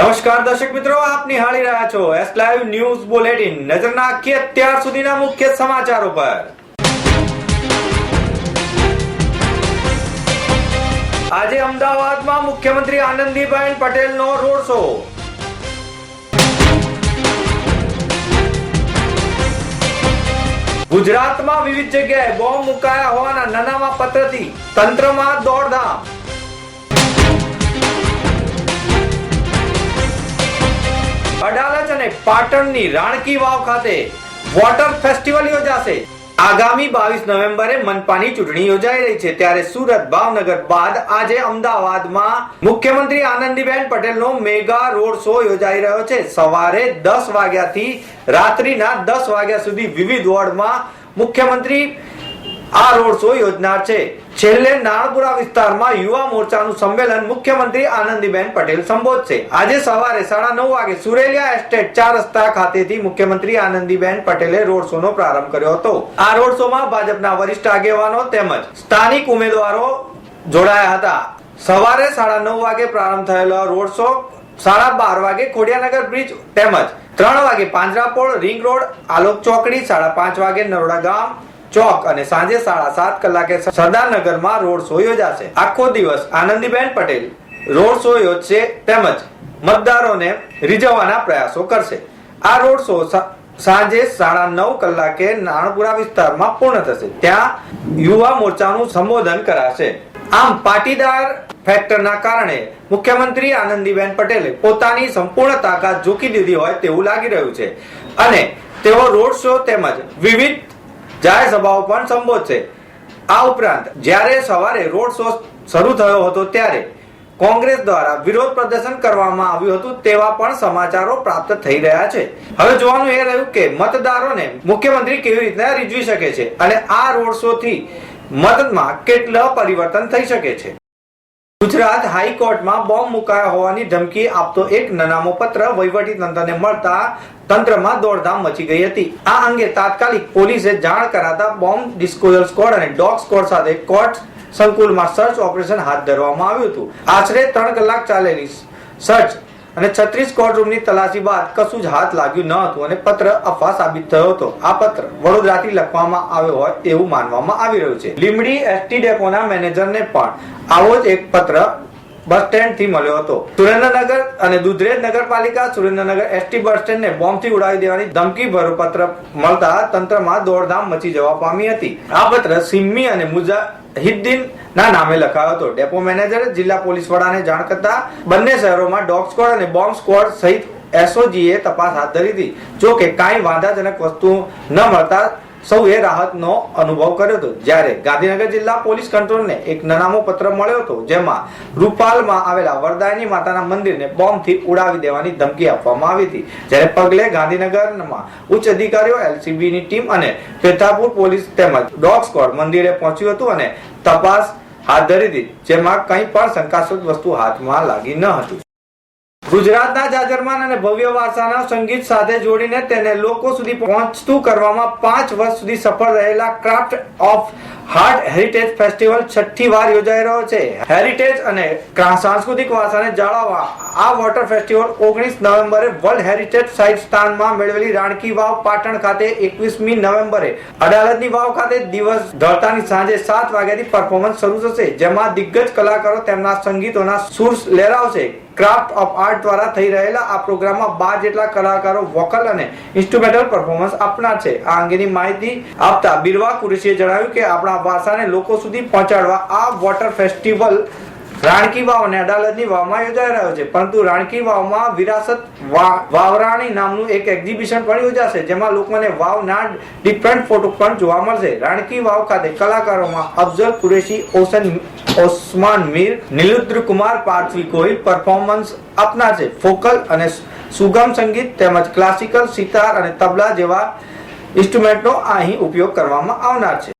નમસ્કાર દર્શક મિત્રો, આપ નિહાળી રહ્યા છો એસ લાઈવ ન્યૂઝ બુલેટિન નજર નાખીએ અત્યાર સુધીના મુખ્ય સમાચારો પર. આજે અમદાવાદમાં મુખ્યમંત્રી આનંદીબેન પટેલનો રોડ શો. ગુજરાતમાં વિવિધ જગ્યાએ બોમ્બ મુકાયા હોવાના નાનામાં પત્રથી તંત્રમાં દોડધામ. પાટણની રાણકી વાવ ખાતે વોટર ફેસ્ટિવલ યોજાશે. આગામી બાવીસ નવેમ્બરે મનપાની ચૂંટણી યોજાઈ રહી છે ત્યારે સુરત ભાવનગર બાદ આજે અમદાવાદમાં મુખ્યમંત્રી આનંદીબેન પટેલનો મેગા રોડ શો યોજાઈ રહ્યો છે. સવારે દસ વાગ્યાથી રાત્રિના દસ વાગ્યા સુધી વિવિધ વોર્ડમાં મુખ્યમંત્રી આ રોડ શો યોજનાર છે. છેલ્લે નાણપુરા વિસ્તારમાં યુવા મોરચાનું સંમેલન મુખ્યમંત્રી આનંદીબેન પટેલ સંબોધશે. આજે સવારે સાડા નવ વાગે સુરેલિયા એસ્ટેટ ચાર રસ્તા ખાતેથી મુખ્યમંત્રી આનંદીબેન પટેલે રોડ શો નો પ્રારંભ કર્યો હતો. આ રોડ શોમાં ભાજપના વરિષ્ઠ આગેવાનો તેમજ સ્થાનિક ઉમેદવારો જોડાયા હતા. સવારે સાડા નવ વાગે પ્રારંભ થયેલો રોડ શો સાડા બાર વાગે ખોડિયાનગર બ્રિજ તેમજ ત્રણ વાગે પાંજરાપોળ રિંગ રોડ આલોક ચોકડી, સાડા પાંચ વાગે નરોડા ગામ ચોક અને સાંજે સાડા સાત કલાકે સરદારનગરમાં રોડ શો યોજાશે. આખો દિવસ આનંદીબેન પટેલ રોડ શો યોજશે તેમજ મતદારોને રીઝવવાના પ્રયાસો કરશે. આ રોડ શો સાંજે સાડા નવ કલાકે નાણપુરા વિસ્તારમાં પૂર્ણ થશે. ત્યાં યુવા મોરચાનું સંબોધન કરાશે. આમ પાટીદાર ફેક્ટરના કારણે મુખ્યમંત્રી આનંદીબેન પટેલે પોતાની સંપૂર્ણ તાકાત ઝૂકી દીધી હોય તેવું લાગી રહ્યું છે. અને તેઓ રોડ શો તેમજ વિવિધ જાહેર સભાઓ પણ સંબોધશે. આ ઉપરાંત જ્યારે સવારે રોડ શો શરૂ થયો હતો ત્યારે કોંગ્રેસ દ્વારા વિરોધ પ્રદર્શન કરવામાં આવ્યું હતું તેવા પણ સમાચારો પ્રાપ્ત થઈ રહ્યા છે. હવે જોવાનું એ રહ્યું કે મતદારોને મુખ્યમંત્રી કેવી રીતના રીઝવી શકે છે અને આ રોડ શો થી મતમાં કેટલા પરિવર્તન થઈ શકે છે? ગુજરાત હાઈકોર્ટમાં બોમ્બ મુકાયા હોવાની ધમકી આપતો એક નનામો પત્ર વહીવટી તંત્રને મળતા તંત્રમાં દોડધામ મચી ગઈ હતી. આ અંગે તાત્કાલિક પોલીસે જાણ કરાતા બોમ્બ ડિસ્કોઝલ સ્કોડ અને ડોગ સ્કોડ સાથે કોર્ટ સંકુલમાં સર્ચ ઓપરેશન હાથ ધરવામાં આવ્યું હતું. આશરે ત્રણ કલાક ચાલેલી સર્ચ અને છત્રીસ કોર્ટ રૂમની તલાશી બાદ કશું જ હાથ લાગ્યું ન હતું અને પત્ર અફવા સાબિત થયો હતો. આ પત્ર વડોદરાથી લખવામાં આવ્યો હોય એવું માનવામાં આવી રહ્યું છે. લીમડી એસટી ડેપોના મેનેજરને પણ આવો જ એક પત્ર બસ સ્ટેન્ડથી મળ્યો હતો. સુરેન્દ્રનગર અને દુધરેજ નગરપાલિકા સુરેન્દ્રનગર એસટી બસ સ્ટેન્ડ ને બોમ્બથી ઉડાવી દેવાની ધમકી ભરો પત્ર મળતા તંત્રમાં દોડધામ મચી જવા પામી હતી. આ પત્ર સિમ્મી અને મુજાહિદ્દીન ના નામે લખાયો હતો. ડેપો મેનેજરે જિલ્લા પોલીસ વડાને જાણ કરતા બંને શહેરોમાં ડોગ સ્કોડ અને બોમ્બ સ્કોડ સહિત એસઓજીએ તપાસ હાથ ધરી હતી. જો કે કાંઈ વાંધાજનક વસ્તુ ન મળતા સૌએ રાહતનો અનુભવ કર્યો હતો. જ્યારે ગાંધીનગર જિલ્લા પોલીસ કંટ્રોલને એક નનામો પત્ર મળ્યો હતો, જેમાં રૂપાલમાં આવેલા વરદાયની માતાના મંદિરને બોમ્બથી ઉડાવી દેવાની ધમકી આપવામાં આવી હતી. જ્યારે પગલે ગાંધીનગરમાં ઉચ્ચ અધિકારીઓ, એલસીબીની ટીમ અને પેથાપુર પોલીસ તેમજ ડોગ સ્કોડ મંદિરે પહોંચ્યું હતું અને તપાસ હાથ ધરી હતી, જેમાં કંઈ પણ શંકાસ્પદ વસ્તુ હાથમાં લાગી ન હતી. ગુજરાતના જાજરમાન અને ભવ્ય વારસાના સંગીત સાથે જોડીને તેને લોકો સુધી પહોંચતું કરવામાં પાંચ વર્ષ સુધી સફળ રહેલા craft of heart heritage festival છઠ્ઠી વાર યોજાઈ રહ્યો છે. હેરિટેજ અને સાંસ્કૃતિક વારસાને જાળવવા આ વોટર ફેસ્ટિવલ ઓગણીસ નવેમ્બરે વર્લ્ડ હેરિટેજ સાઇટ સ્થાનમાં મેળવેલી રાણકી વાવ પાટણ ખાતે એકવીસમી નવેમ્બરે. અડાલજની વાવ ખાતે દિવસ ઢળતાની સાંજે સાત વાગ્યાથી પરફોર્મન્સ શરૂ થશે, જેમાં દિગ્ગજ કલાકારો તેમના સંગીતોના સુર લહેરાવશે. ક્રાફ્ટ ઓફ આર્ટ દ્વારા થઈ રહેલા આ પ્રોગ્રામમાં બાર જેટલા કલાકારો વોકલ અને ઇન્સ્ટ્રુમેન્ટલ પરફોર્મન્સ આપનાર છે. આ અંગેની માહિતી આપતા બિરવા કુરેશીએ જણાવ્યું કે આપણા વારસાને લોકો સુધી પહોંચાડવા આ વોટર ફેસ્ટિવલ રાણકી વાવ અને અડાલજની વાવમાં યોજાઈ રહ્યો છે. પરંતુ રાણકી વાવમાં વિરાસત વાવરાણી નામનું એક એક્ઝિબિશન પણ યોજાશે, જેમાં લોકોને વાવના ડિફરન્ટ ફોટો પણ જોવા મળશે. રાણકી વાવ ખાતે કલાકારોમાં અફઝલ કુરેશી, ઓસન, ઓસમાન મીર નિલુદ્ર કુમાર પાર્થવી ગોહિલ પરફોર્મન્સ આપનાર છે ફોકલ અને સુગમ સંગીત તેમજ ક્લાસિકલ સિતાર અને તબલા જેવા ઇન્સ્ટ્રુમેન્ટનો અહીં ઉપયોગ કરવામાં આવનાર છે.